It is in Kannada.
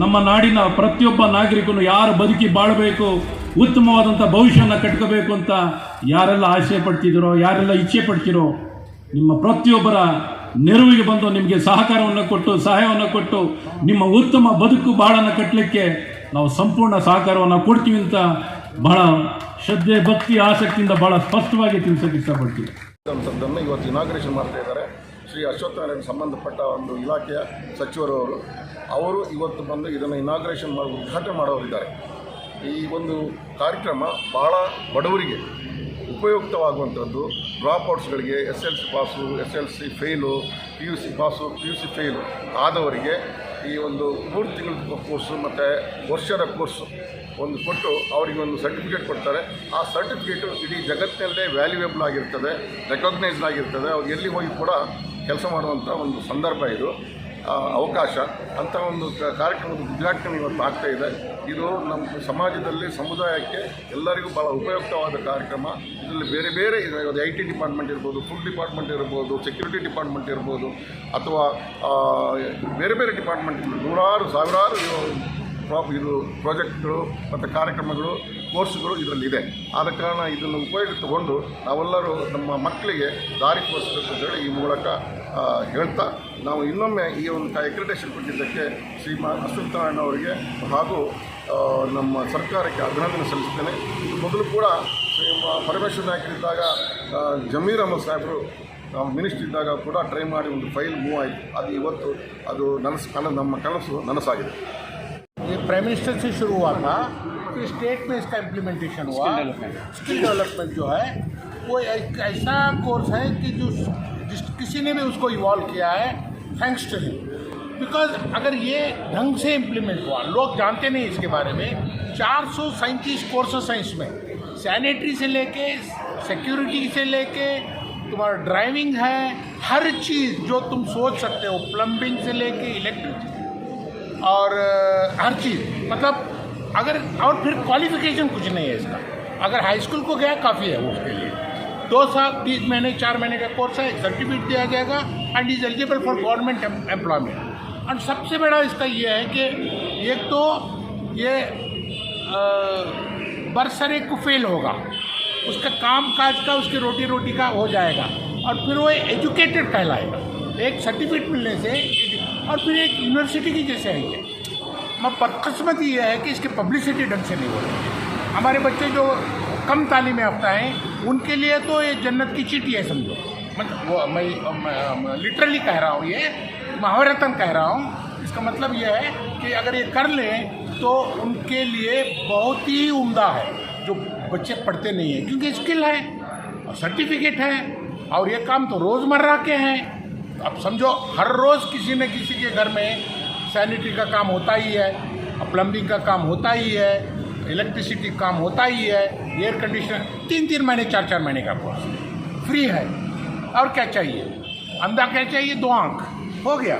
ನಮ್ಮ ನಾಡಿನ ಪ್ರತಿಯೊಬ್ಬ ನಾಗರಿಕನು ಯಾರು ಬದುಕಿ ಬಾಳಬೇಕು ಉತ್ತಮವಾದಂಥ ಭವಿಷ್ಯನ ಕಟ್ಕೋಬೇಕು ಅಂತ ಯಾರೆಲ್ಲ ಆಸೆ ಪಡ್ತಿದ್ದೀರೋ ಯಾರೆಲ್ಲ ಇಚ್ಛೆ ಪಡ್ತಿರೋ, ನಿಮ್ಮ ಪ್ರತಿಯೊಬ್ಬರ ನೆರವಿಗೆ ಬಂದು ನಿಮಗೆ ಸಹಕಾರವನ್ನು ಕೊಟ್ಟು, ಸಹಾಯವನ್ನು ಕೊಟ್ಟು ನಿಮ್ಮ ಉತ್ತಮ ಬದುಕು ಬಾಳನ್ನು ಕಟ್ಟಲಿಕ್ಕೆ ನಾವು ಸಂಪೂರ್ಣ ಸಹಕಾರವನ್ನು ಕೊಡ್ತೀವಿ ಅಂತ ಬಹಳ ಶ್ರದ್ಧೆ, ಭಕ್ತಿ, ಆಸಕ್ತಿಯಿಂದ ಬಹಳ ಸ್ಪಷ್ಟವಾಗಿ ತಿಳಿಸೋಕೆ ಇಷ್ಟಪಡ್ತೀವಿ. ಸಂಸದನ್ನು ಇವತ್ತು ಇನಾಗ್ರೇಷನ್ ಮಾಡ್ತಾ ಇದ್ದಾರೆ. ಶ್ರೀ ಅಶ್ವತ್ಥನಾರಾಯಣ ಸಂಬಂಧಪಟ್ಟ ಒಂದು ಇಲಾಖೆಯ ಸಚಿವರು ಅವರು. ಇವತ್ತು ಬಂದು ಇದನ್ನು ಇನಾಗ್ರೇಷನ್ ಮಾಡಿ ಉದ್ಘಾಟನೆ ಮಾಡೋರಿದ್ದಾರೆ ಈ ಒಂದು ಕಾರ್ಯಕ್ರಮ ಭಾಳ ಬಡವರಿಗೆ ಉಪಯುಕ್ತವಾಗುವಂಥದ್ದು. ಡ್ರಾಪ್ಔಟ್ಸ್ಗಳಿಗೆ S L C pass S L C fail P U C pass P U C fail ಆದವರಿಗೆ ಈ ಒಂದು ಮೂರು ತಿಂಗಳ ಕೋರ್ಸು ಮತ್ತು ವರ್ಷದ ಕೋರ್ಸು ಒಂದು ಕೊಟ್ಟು ಅವರಿಗೆ ಒಂದು ಸರ್ಟಿಫಿಕೇಟ್ ಕೊಡ್ತಾರೆ. ಆ ಸರ್ಟಿಫಿಕೇಟು ಇಡೀ ಜಗತ್ತಿನಲ್ಲೇ ವ್ಯಾಲ್ಯೂಯೇಬಲ್ ಆಗಿರ್ತದೆ ರೆಕಗ್ನೈಸ್ಡ್ ಆಗಿರ್ತದೆ. ಅವ್ರು ಎಲ್ಲಿ ಹೋಗಿ ಕೂಡ ಕೆಲಸ ಮಾಡುವಂಥ ಒಂದು ಸಂದರ್ಭ ಇದು. ಅವಕಾಶ ಅಂಥ ಒಂದು ಕಾರ್ಯಕ್ರಮದ ಉದ್ಘಾಟನೆ ಇವತ್ತು ಆಗ್ತಾ ಇದೆ. ಇದು ನಮ್ಮ ಸಮಾಜದಲ್ಲಿ ಸಮುದಾಯಕ್ಕೆ ಎಲ್ಲರಿಗೂ ಭಾಳ ಉಪಯುಕ್ತವಾದ ಕಾರ್ಯಕ್ರಮ. ಇದರಲ್ಲಿ ಬೇರೆ ಬೇರೆ ಇದೆ. ಐ ಟಿ ಡಿಪಾರ್ಟ್ಮೆಂಟ್ ಇರ್ಬೋದು ಫುಡ್ ಡಿಪಾರ್ಟ್ಮೆಂಟ್ ಇರ್ಬೋದು ಸೆಕ್ಯೂರಿಟಿ ಡಿಪಾರ್ಟ್ಮೆಂಟ್ ಇರ್ಬೋದು, ಅಥವಾ ಬೇರೆ ಬೇರೆ ಡಿಪಾರ್ಟ್ಮೆಂಟ್ ನೂರಾರು, ಸಾವಿರಾರು ಇದು ಪ್ರಾಜೆಕ್ಟ್ಗಳು ಮತ್ತು ಕಾರ್ಯಕ್ರಮಗಳು ಕೋರ್ಸ್ಗಳು ಇದರಲ್ಲಿದೆ. ಆದ ಕಾರಣ ಇದನ್ನು ಉಪಯೋಗ ತಗೊಂಡು ನಾವೆಲ್ಲರೂ ನಮ್ಮ ಮಕ್ಕಳಿಗೆ ದಾರಿ ತೋರಿಸಬೇಕು ಅಂತೇಳಿ ಈ ಮೂಲಕ ಹೇಳ್ತಾ ನಾವು ಇನ್ನೊಮ್ಮೆ ಈ ಒಂದು ಅಕ್ರಿಟೇಷನ್ ಕೊಟ್ಟಿದ್ದಕ್ಕೆ ಶ್ರೀಮಾ ಅಶ್ವತ್ಥನಾರಾಯಣ ಅವರಿಗೆ ಹಾಗೂ ನಮ್ಮ ಸರ್ಕಾರಕ್ಕೆ ಅಭಿನಂದನೆ ಸಲ್ಲಿಸ್ತೇನೆ. ಮೊದಲು ಕೂಡ ಶ್ರೀ ಪರಮೇಶ್ವರ ನಾಯಕರಿದ್ದಾಗ ಜಮೀರ್ ಅಹಮದ್ ಸಾಹೇಬರು ನಾವು ಮಿನಿಸ್ಟ್ರ್ ಇದ್ದಾಗ ಕೂಡ ಟ್ರೈ ಮಾಡಿ ಒಂದು ಫೈಲ್ ಮೂವ್ ಆಯಿತು. ಅದು ಇವತ್ತು ಅದು ನನಸು, ಕನ, ನಮ್ಮ ಕನಸು ನನಸಾಗಿದೆ. ಈ ಪ್ರೈಮ್ ಮಿನಿಸ್ಟರ್ಸಿ ಶುರುವಾಗ फिर स्टेट में इसका इम्प्लीमेंटेशन हुआ। स्किल डेवलपमेंट जो है वो एक ऐसा कोर्स है कि जो जिस किसी ने भी उसको इवॉल्व किया है थैंक्स टू हिम बिकॉज़ अगर ये ढंग से इम्प्लीमेंट हुआ लोग जानते नहीं इसके बारे में चार सौ सैंतीस कोर्सेस हैं इसमें। सैनिटरी से लेके सिक्योरिटी से लेके तुम्हारा ड्राइविंग है हर चीज़ जो तुम सोच सकते हो प्लम्बिंग से लेके इलेक्ट्रिक और हर चीज़। मतलब अगर, और फिर क्वालिफिकेशन कुछ नहीं है इसका। अगर हाई स्कूल को गया, काफ़ी है उसके लिए। दो साल, तीस महीने, चार महीने का कोर्स है सर्टिफिकेट दिया जाएगा and is eligible for government employment और सबसे बड़ा इसका ये है कि एक तो ये बरसरे को फेल होगा। उसका काम काज का, उसकी रोटी रोटी का हो जाएगा। और फिर वो एजुकेटेड कहलाएगा। एक सर्टिफिकेट मिलने से, और फिर एक यूनिवर्सिटी की जैसे है मैं बदकस्मती ये है कि इसकी पब्लिसिटी ढंग से नहीं हो रही हमारे बच्चे जो कम तालीम याफ्ता हैं उनके लिए तो ये जन्नत की चीटी है, समझो। मतलब वो, मैं लिटरली कह रहा हूँ ये महावरतन कह रहा हूँ। इसका मतलब ये है कि अगर ये कर लें तो उनके लिए बहुत ही उम्दा है, जो बच्चे पढ़ते नहीं हैं, क्योंकि स्किल है, और सर्टिफिकेट है, और ये काम तो रोज़मर्रा के हैं। अब समझो, हर रोज़ किसी न किसी के घर में सैनिटरी का काम होता ही है प्लम्बिंग का काम होता ही है इलेक्ट्रिसिटी का काम होता ही है एयर कंडीशनर तीन तीन महीने चार चार महीने का कोर्स फ्री है। और क्या चाहिए? अंधा क्या चाहिए? दो आँख। हो गया।